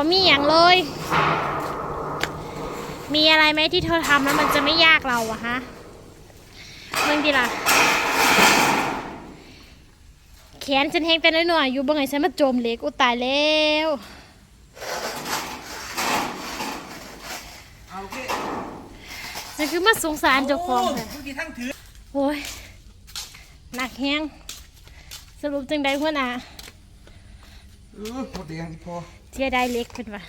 ก็มีอย่างเลย มีอะไรไหมที่เธอทำแล้วมันจะไม่ยากเราอะฮะเมื่อกี้ล่ะแขนฉันแห้งแต่น้อยๆอยู่บางไงฉันมาโจมเหล็กอุยตายแล้วเอาโอเคฉันคือมาสงสารเจ้าของโอ้แท้เมื่อกี้ทั้งถือโอ้ยหนักแห้งสรุปจังใดหัวหน้าเออหมดแดงพอ เสียดายเหล็กเป็นว่า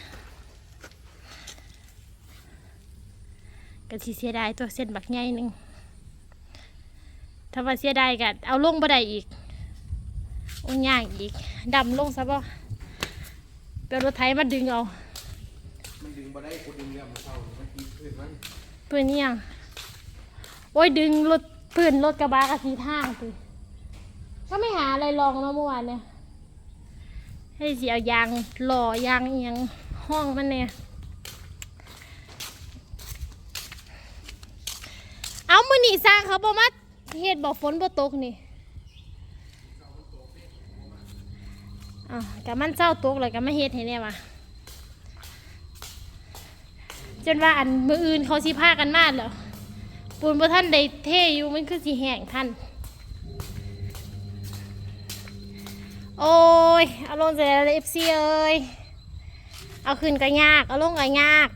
ก็สิเสียดายตัวเส้นบักใหญ่หนึงถ้าว่าเสียดายก็เอาลงบ่ได้อีกโอ้ยยากอีกดำลงซะบ่เปเอารถไถมาดึงเอามันดึงมาได้กูดึงเรื่องมันเศร้ามันกินเพื่อนมันปืนนี่ยังโอ้ยดึงรถปืนรถกระบะกะสีทางปืนก็ไม่หาอะไรลองเนาะเมื่อวานเนี่ย ให้เสียยางหล่อยางเอียงห้องมันเนี่ยเอามือหนีสร้างเขาบอกมาเหตุบอกฝนบ่ตกนี่อะกะมันเศร้าตกเลยกะไม่เฮ็ดให้เนี่ยว่ะจนว่าอันมืออื่นเขาสิพากันมาแล้วปูนบ่ท่านได้เทอยู่มันคือสิแห้งท่าน โอ้ยเอาลงเสร็จแล้วเอฟซีเอ้ยเอาขึ้นก็ยากเอาลงก็ยาก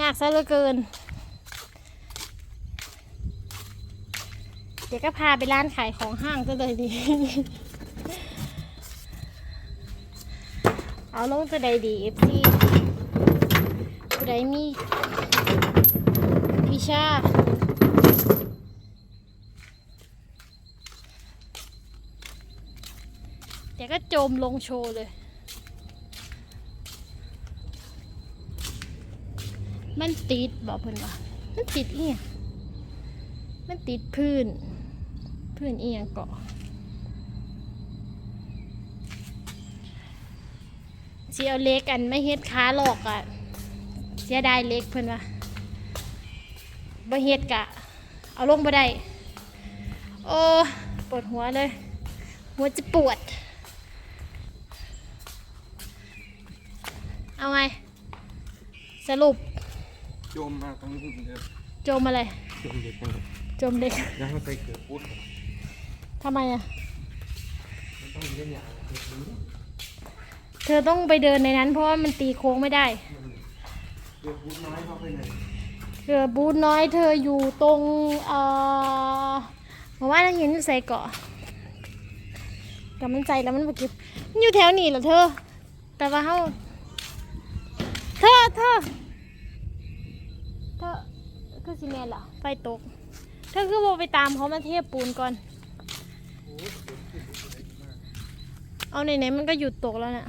ยากซะเหลือเกิน เดี๋ยวก็พาไปร้านขายของห้างซะเลยดี เอาลงจะได้ดีเอฟซีผู้ใดมีวิชา เดี๋ยวก็จมลงโชว์เลย มันติดบอกเพื่อนว่ามันติดเอียงมันติดพื้น พื้นเอียงเกาะเสียเล็กอันไม่เฮ็ดขาหลอกอะเสียดายเล็กเพื่อนว่าบ่เฮ็ดกะ เอาลงบ่ได้ โอ้ ปวดหัวเลย หัวจะปวด เอาไง สรุปโยมมาทั้งหุ่นเดิมโจมอะไรโยมเด็กมันโจมเด็กยังไม่ใส่เกลือปุ๊ดทำไมอะ มันต้องเล่นอย่างเด็กนี้เธอต้องไปเดินในนั้น เพราะว่ามันตีโค้งไม่ได้ เกลือปุ๊ดน้อยเข้าไปไหนเรือบูธน้อยเธออยู่ตรงเอ่อผมว่าเราเห็นอยู่ใส่เกาะกับมันใจแล้วมันเมื่อกี้มันอยู่แถวนี้เหรอเธอ แต่ว่าเขาเธอเธอเธอคือซีเมนเหรอไฟตก เธอคือบอกไปตามเขามาเทปูนก่อน เอาไหนๆมันก็หยุดตกแล้วน่ะ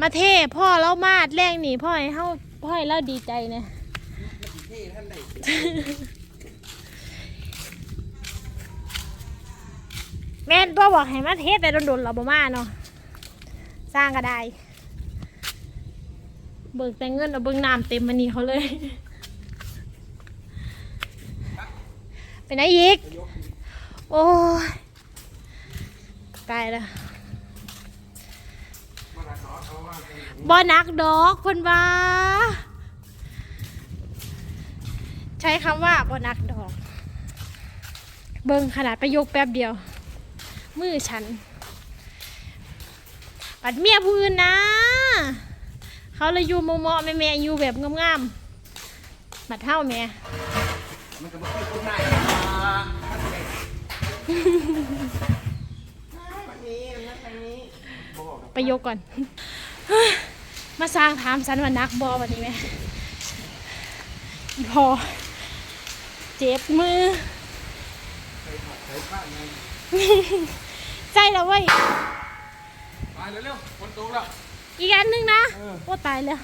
มาเทพ่อแล้วมาดแรงหนีพ่อให้เฮาพ่อให้เราดีใจเนี่ยเท่ท่านใดแม่นพ่อบอกให้มาเทศแต่โดนๆเราบ่มาเนาะสร้างก็ได้ เบิกแต่เงินเอาเบิกน้ำเต็มมันนี่เขาเลย ไปไหนอีก โอ้ยตายละบ่นักดอกคนว่า ใช้คำว่าบ่นักดอก เบิ่งขนาดประโยคแป๊บเดียว มือฉัน ปัดเมียผู้นนะ เขาเลยอยู่มอมอแม่แม่ๆอยู่แบบงามๆบัดเท่าแม่มันก็มาขึ้นปุ๊ดได้วันนี้นะทางนี้บอกประโยคก่อน มาสร้างถามฉันว่านักบอวันนี้ไหมอีพอ เจ็บมือใส่ผัดใส่ข้าวไงใจแล้วเว้ยมาเร็วๆคนโตแล้ว อีกอันหนึงนะเออ โอ้ตายแล้ว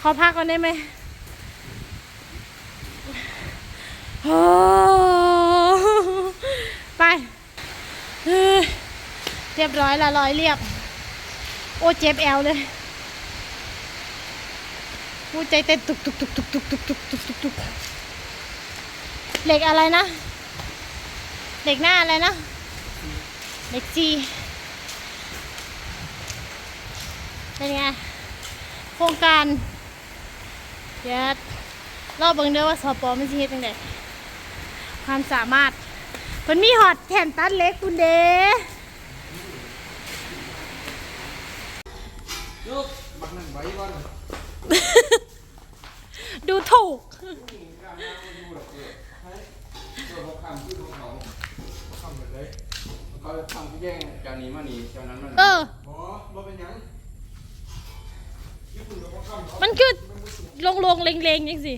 ขอพักก่อนได้ไหมโอ้ไปเฮ้ยเรียบร้อยละร้อยเรียบ โอ้เจ็บแอวเลยหัวใจเต้นตุกตุกตุกตุกตุกตุกตุกตุกตุกตุกเหล็กอะไรนะ เหล็กหน้าอะไรนะ เหล็กจี เป็นไง โครงการเดี๋ยวรอบเบิ่งเด้อว่าสปอมันสิเฮ็ดจังไดความสามารถเพิ่นมีฮอตแขนตัดเล็กคุณเด้ลูกบักนั่นไว้ก่อนดูถูกเพื่อ เขาคำที่ขอลงจากนี้มานี่จากนั้นมานี่เออหมอบ่เป็นหยังเขาคำเขามันคือลงลงๆเลงๆยังสิ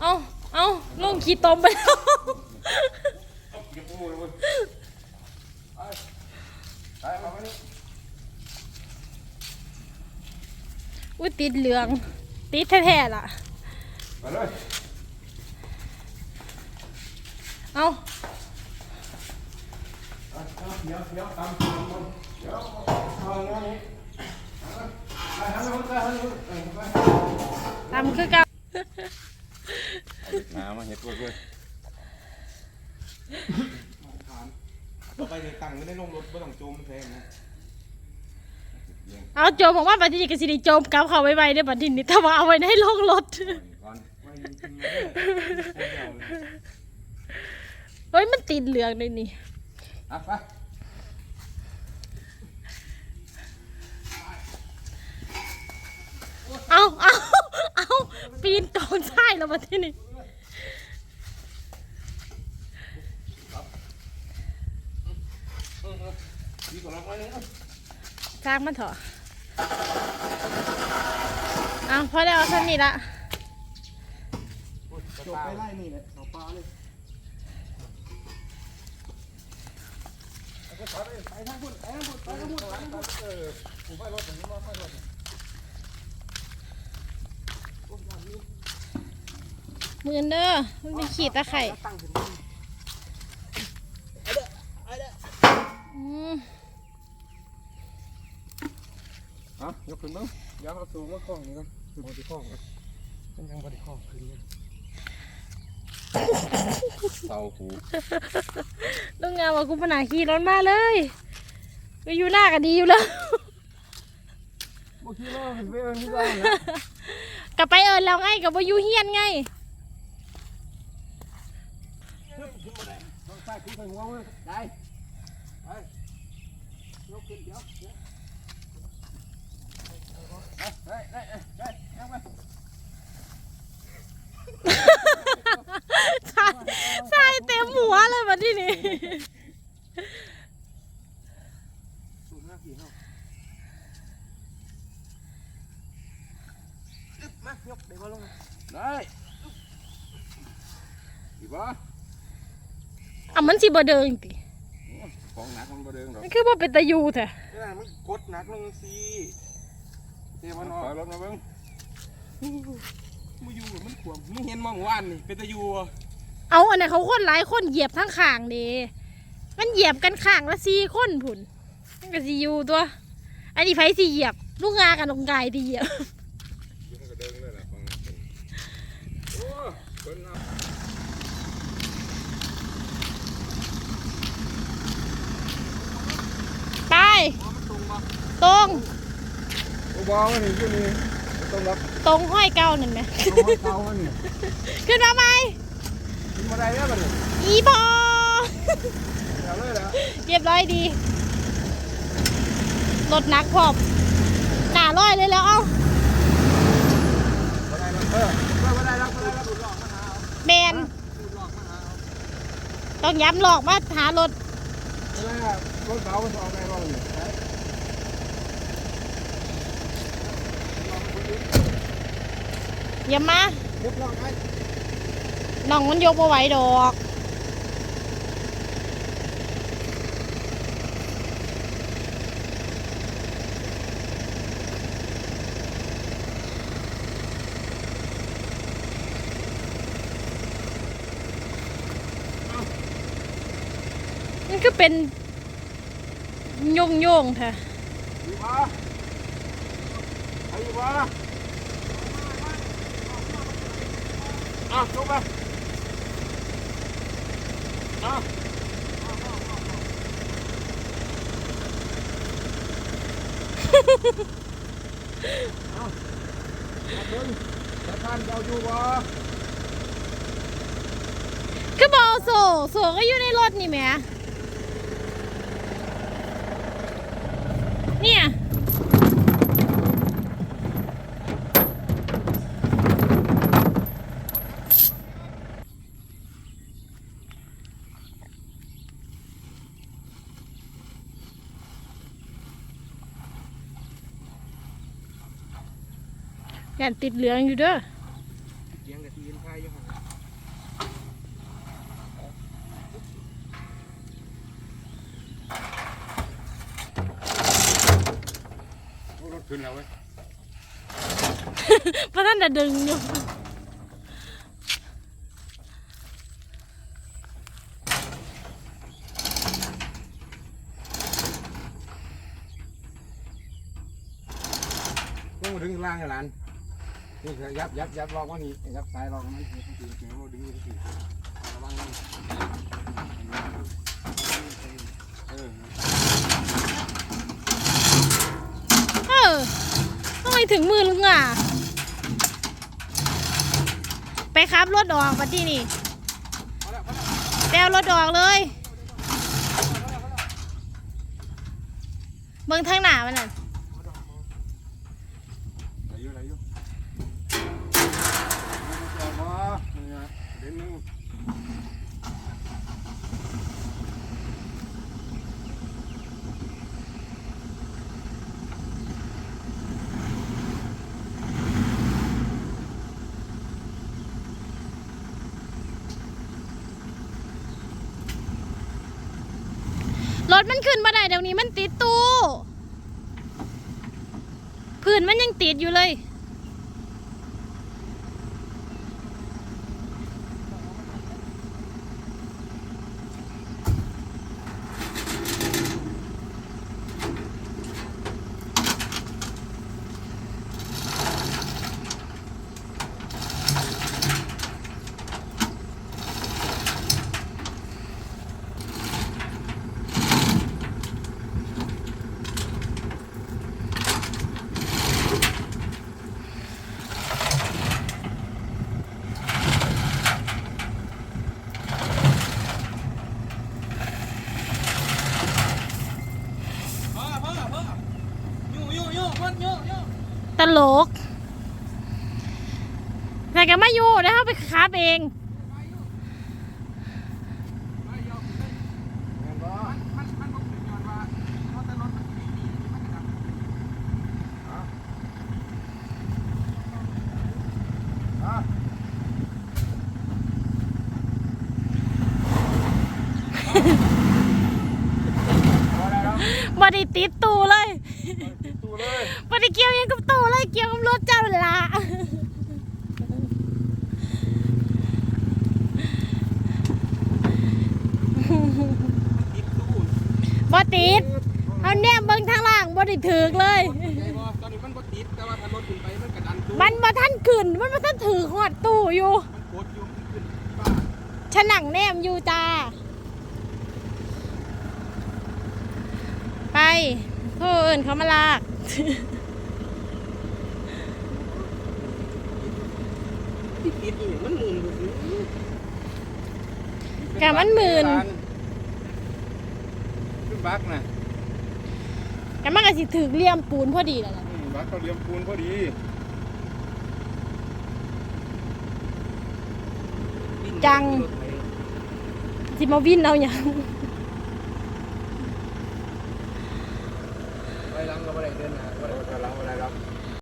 เอาเอาลงขี้ตมไปแล้วอุ้ยติดเหลือง ติดแท้ๆล่ะ เอาเดี๋ยวเดี๋ยวตามตามมันเดี๋ยว เอาเอาอย่างนี้ไปหันไปหันไปหันไปเออไปตามคือเกันน้ำมาเห็ดตัวด้วยฐานต่อไปเนี่ยตังไม่ได้ลงรถไม่ต้องโจมแพงนะเอาโจมบอกว่าบัดนี้ก็สิได้โจมกลับเข้าไว้ไว้ได้อบัดนี้ถ้าว่าเอาไว้ในโรงรถก่อนไม่จริงๆเลยเฮ้ยมันติดเหลืองเลยนี่อะไป ปีนกองใช่แล้วบัดนี้ดีกว่าเราไว้เลยนะจ้างมันเถอะเอาพอแล้วเอาเท่านี้ละจบไปไล่นี่แหละเอาปลาเลยไปทางพุ่นไปทางพุ่นไปทางพุ่นไปทางพุ่นเออผมไปรถผมนี่มาไปรถ มือนเด้อมันเป็นขีดตะไคร่ตั้งถึงอืมอะยกขึ้นบ้างยาวเอาสูงมาคล้องนี่ก่อนบอดี้คล้องอะมันยังบอดี้คล้องขึ้นเลยเตาหูลูกงานว่ากูปนาขี่รถมาเลยไปอยู่หน้าก็ดีอยู่แล้วเมื่อกี้เราเห็นไปเอิญที่บ้านนะกลับไปเอิญแล้วไงกับว่าอยู่เฮียนไง ขึ้นมาได้ ต้องใส่ขึ้นใส่หัวเลยได้ไปยกขึ้นเดี๋ยวเดี๋ยวไปไปไปไปยังไปใช่ใช่เต็มหัวเลยวันที่นี่สูงห้าสี่ห้าอึ๊บมายกเดี๋ยวมาลงได้ดีป่ะ อะมันสิบ่เดินติของหนักมันบ่เดินหรอกมันคือบ่เป็นตะยูแท้นี่มันกดหนักลงสิเดี๋ยวมันออกรถมาเบิ้งมาอยู่มันขวมมึงเห็นมองว่านนี่เป็นตะยูอะเอาอันนั้นเขาคนหลายคนเหยียบทั้งข้างเด้มันเหยียบกันข้างละสี่คนผุนมันก็สิอยู่ตัว อันนี้ไผสิเหยียบ ลูกงากับลงกายที่เหยียบ มันก็เดินเลยแหละฟังนะโอ้คนเอาไปมันตรงมา ตรงโอ้บ้ามันนี่อยู่นี่ตรงรับตรงห้อยเก้านั่นไหมตรงเท้ามันนี่ขึ้นมาไหมกินมาได้แล้วบัดนี้อีพอเดี๋ยวเลยแหละเรียบร้อยดีรถหนักพร้อมหนาร้อยเลยแล้วเอ้าบ่ได้แล้วเออบ่ได้แล้วบ่ได้แล้วดูดหลอกมาหาเอาแมนดูดหลอกมาหาเอาต้องย้ำหลอกมาหารถ เวลารถเบามันออกไงบ้างเนี่ย อย่ามา เรียบร้อยไอ้ น้องมันย ก็เป็นโยงโยงๆแท้ดีป่ะไอ้ดีป่ะอะยกไปเอาเอาเบิ้งสะพานเอาอยู่บ่คือบอโซโซก็อยู่ในรถนี่แหม่ ย่าติดเหลืองอยู่เด้อเสียงกะทีนไทยอยู่หั่นโอ้รถขึ้นแล้วเว้ยเพราะท่านจะดึงอยู่ลงมาถึงข้างล่างแล้วหลาน นี่คือยับยับยับลอกว่านี่ยับสายลอกมันคือที่เกี่ยวดึงตีระวังนเออเออทำไมถึงมือลุงอะ ไปครับรถออกมาที่นี่แปลรถออกเลย เบิ่งทางหน้ามันน่ะ อะไรอยู่อะไรอยู่เอาบ่เนี่ยเดี๋ยวนึง ร ถมันขึ้นมาได้เดี๋ยวนี้มันติดตู้ พื้นมันยังติดอยู่เลย พ่อพ่อพ่ออยู่อยู่อยู่มันอยู่อยู่ ต ลกแต่ก็ไม่อยู่นะเขาไปคาบเองแม่นบ่มันมันบ่ขึ้นย้อนว่าเพราะแต่รถมันมีดีมันก็ดับฮะฮะพอแล้วบ่ได้ติดตู้เลยติดตู้เลยบ่ ได้เกี่ยวยังกับตู้เลยเกี่ยวกับรถเจ้าละติดตู้บ่ติดเอาแนมเบิ่งทางล่างบ่ได้ถึกเลย ตอนนี้มันบ่ติดแต่ว่าถ้ารถขึ้นไปมันกระดันตู้มันบ่ทันขึ้น มันบ่ทันถือหอดตู้อยู่มันกดอยู่มันขึ้นบ้าฉนังแนมอยู่จ้า ไปเพื่อนเขามาลาก ดติดนี่มันหมุนอยู่สิกะมันหมื่นขึ้นบักนะแต่มันก็สิถือเหลี่ยมปูนพอดีแล้วล่ะอืมบักเขาเลี้ยมปูนพอดีจัง สิมาวินเอาอย่างไปหลังก็บ่ได้เดินหน้าบ่ได้ไปหลังบ่ได้หรอก